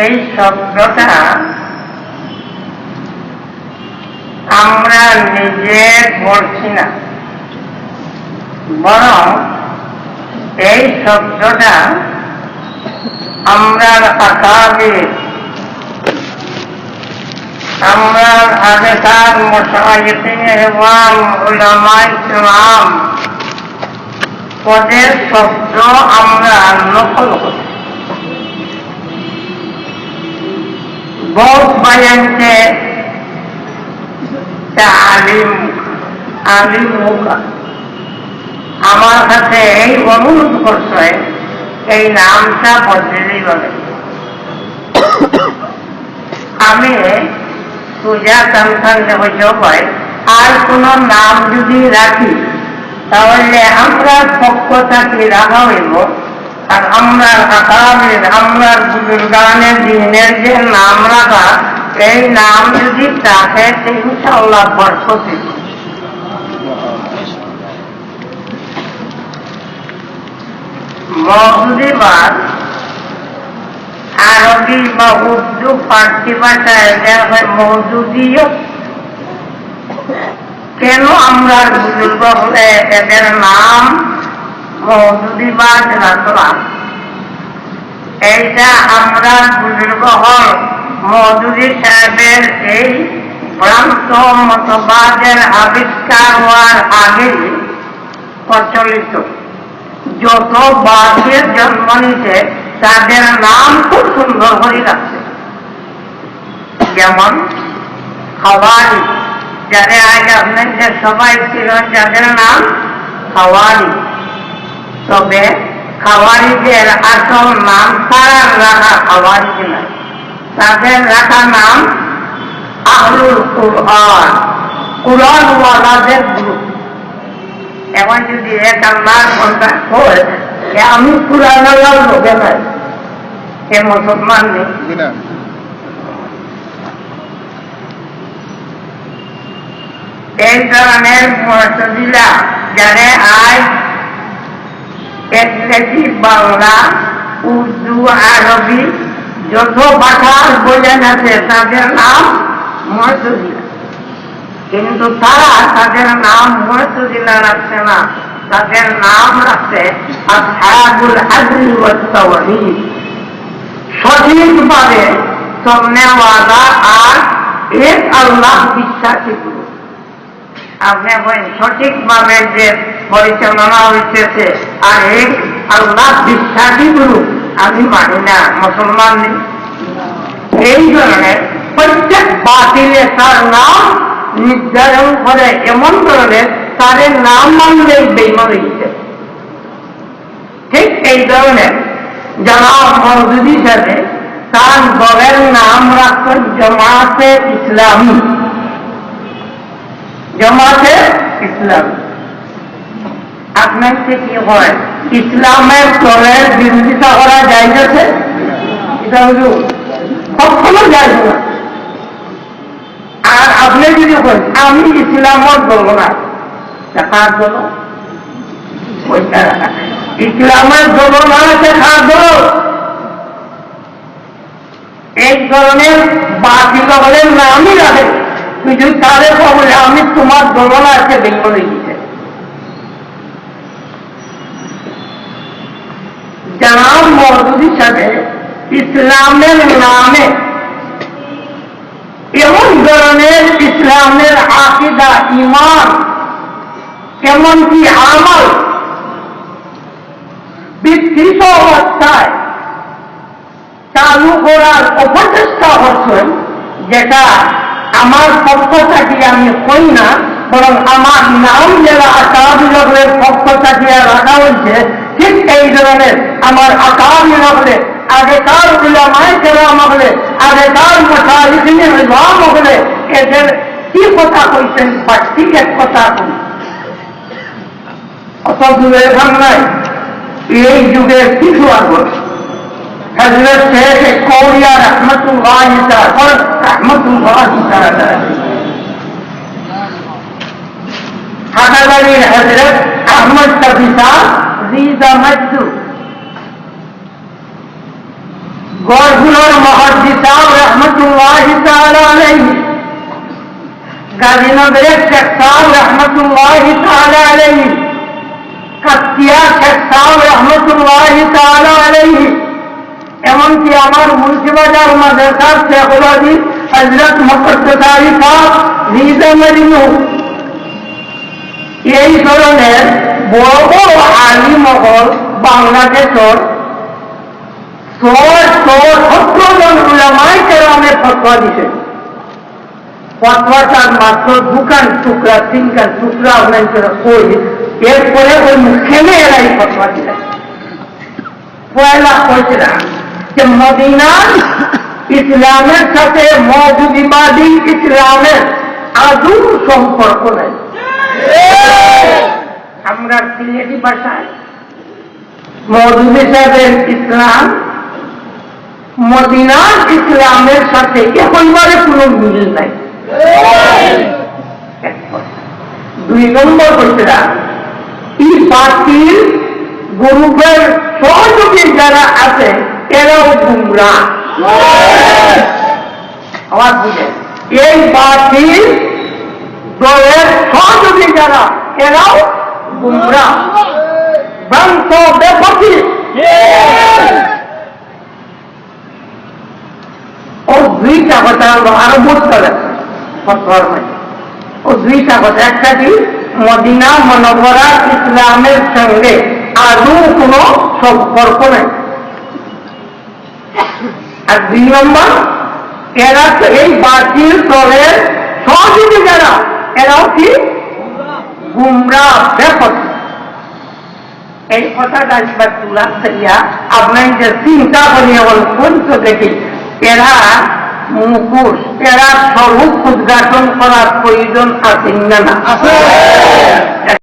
এই শব্দটা আমরা নিজে বলছি না, বরং এই শব্দটা আমরা আকাবির আমরা আগেকার মশাইতিন এবং উলামাই ইসলাম পদের শব্দ আমরা নকল করি আলিম আলিম আমার কাছে এই অনুরোধ করছে, এই নামটা বদলে বলে। আমি পূজা কনফান হইতে হয় আর কোন নাম যদি রাখি তাহলে আমরা পক্ষ থাকি রাখা হইব আর আমরা আকামের আমরা বুজুর্গানের দিনের যে নাম রাখা, এই নাম যদি থাকে ইনশাল্লাহ বরকতি মহদুদিবাদ আরবি বা উর্দু, ফার্সি ভাষায় মৌদুদিও কেন আমরা বুজুর্গ হলে এদের নাম মৌদুদিবাদ রাখলাম? এইটা আমরা বুজুর্গ হল সাহেবের এই ভ্রান্ত মতবাদের আবিষ্কার হওয়ার আগে প্রচলিত। যত বাসের জন্ম নিতে তাদের নাম খুব সুন্দর হয়ে রাখছে যেমন খাওয়ারি যারা আজ আপনাদের সবাই ছিল, যাদের নাম খাওয়ারি তবে খাওয়ারিদের আসল নাম তারা রাখা খাওয়ারি নয় তাদের রাখা নাম আহলুল কুরআন। কুরআনওয়ালাদের গ্রুপ। এখন যদি এক আল্লাহর বন্ধা হয় আমি কুরআন আল্লাহর লোকে নাই এ মুসলমান নেই। ধরনের যারা আজ ইংরেজি বাংলা, উর্দু, আরবি যত ভাষার আছে তাদের নাম মসজিদা কিন্তু তারা তাদের নাম রাখছে না, তাদের নাম রাখছে সঠিকভাবে চলনেওয়ালা আর এক আল্লাহ বিশ্বাসী আপনি বলেন, সঠিকভাবে যে পরিচালনা হইতেছে, আর এক আল্লাহ বিশ্বাসী গুরু, আমি মানি না, মুসলমান নেই। এই ধরনের প্রত্যেক বাতিলে তার নাম নির্ধারণ করে, এমন ধরনের তাদের নাম মানলেই বেইমান হয়েছে ঠিক এই ধরনের যারা মজুদি সাথে তার দলের নাম রাখতেন জমাতে ইসলামী। জমাতে ইসলাম। আপনার কি হয়? ইসলামের দলের বিরোধিতা করা যায় এটা হল কখনো যায় না। আর আপনি যদি বলেন আমি ইসলামত বলব না। কার দল ইসলামের দল না আছে কার দল এই ধরনের বাতিল হলেন নামই রাখে। কিন্তু তাদের বলে আমি তোমার দোলনা আছে বেঙ্গলে গিয়েছে জানাব মহদুদি সাথে, ইসলামের নামে। এমন ধরনের ইসলামের আকিদা, ইমান এমনকি আমল? বিকৃত অবস্থায় চালু করার অপচেষ্টা করছেন যেটা আমার পক্ষ থেকে আমি কই না, বরং আমার নাম যারা আকাবিলগের পক্ষ থেকে রাখা হয়েছে, ঠিক এই ধরনের আমার আকাবিলগলে আগেকার উলামায় যারা আমাকে আগেকার মশাহিদিনে ইমাম হলে, এদের কি কথা কইছেন বা ঠিক এক কথা কই অত দূরে ভাঙ নাই। এই যুগের কিছু حضرت شیخ کوریا رحمت اللہ تعالی رحمت اللہ تعالی حضرت علی حضرت احمد کبیتا ریزا مجد۔ گورگل اور محدثہ رحمت اللہ تعالی علیہ۔ گاندھی نگر شخصاب رحمت اللہ تعالی علیہ۔ کتیا شخصاب رحمت اللہ تعالی علیہ۔ এমনকি আমার মুন্সিবাজার মাদ্রাসার শেখুল হজরত মকদ্দারি এই ধরনের বড় বড় আলী মহল বাংলাদেশের এরপরে ওই মুখেমে এরাই ফতোয়া দিলেন পয়লা কইছিলাম যে মদিনার ইসলামের সাথে মৌদুদিবাদী ইসলামের আদৌ সম্পর্ক নেই। আমরা সিলেটি ভাষায় মৌদুদি সাহেবের ইসলাম, মদিনার ইসলামের সাথে একেবারে কোনো মিল নাই। দুই নম্বর হইতেরা এই পার্টির গ্রুপের সহযোগী যারা আছে এরাও গুমরা। আমার বুঝে। এই পার্টির দলের সহযোগী যারা এরাও গুমরা। ভ্রান্ত বেপতি। ও দুইটা কথা আরও বুঝতে ও দুইটা কথা একটা কি? মদিনা মনোবরা ইসলামের সঙ্গে। আদৌ কোনো সম্পর্ক নেই। আর দুই নম্বর, এরা এই বাতিল দলের সহযোগী যারা, এরাও কি? গুমরা ব্যাপক এই কথাটা একবার তুলা করিয়া আপনার যে চিন্তা করি এমন কোনটা দেখি এরা মুখোশ, এরা স্বরূপ উদ্ঘাটন করার প্রয়োজন আছে না